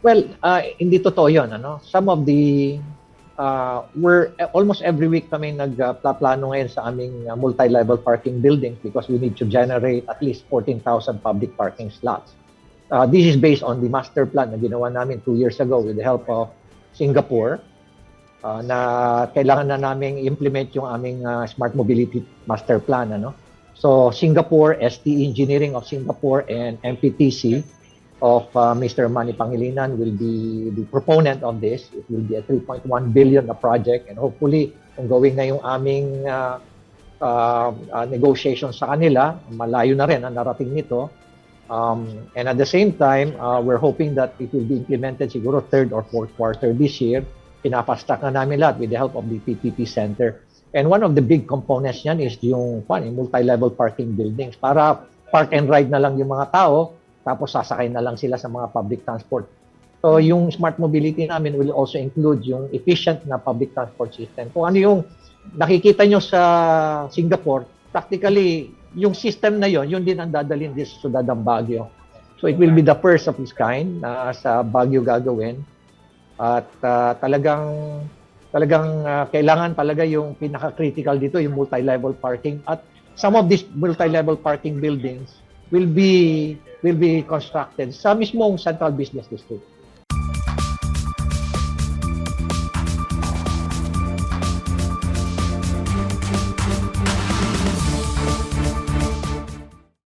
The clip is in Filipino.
Well, uh, hindi totoo yun. Ano? Some of the, uh, we're almost every week kami nagplano ngayon sa aming uh, multi-level parking buildings because we need to generate at least 14,000 public parking slots. Uh, this is based on the master plan na ginawa namin two years ago with the help of Singapore uh, na kailangan na namin implement yung aming uh, smart mobility master plan ano so Singapore ST Engineering of Singapore and MPTC of uh, Mr. Manny Pangilinan will be the proponent of this it will be a 3.1 billion na project and hopefully kung gawin na yung aming uh, uh, uh, negotiation sa kanila malayo na rin ang narating nito Um, and at the same time, uh, we're hoping that it will be implemented siguro third or fourth quarter this year. Pinapastak na namin lahat with the help of the PPP Center. And one of the big components niyan is yung pan, yung multi-level parking buildings para park and ride na lang yung mga tao tapos sasakay na lang sila sa mga public transport. So yung smart mobility namin will also include yung efficient na public transport system. Kung ano yung nakikita nyo sa Singapore, practically yung system na yon, yun din ang dadalhin din sa sudad ng Baguio. So it will be the first of its kind na sa Baguio gagawin. At ah, talagang talagang ah, kailangan talaga yung pinaka-critical dito yung multi-level parking at some of these multi-level parking buildings will be will be constructed sa mismong central business district.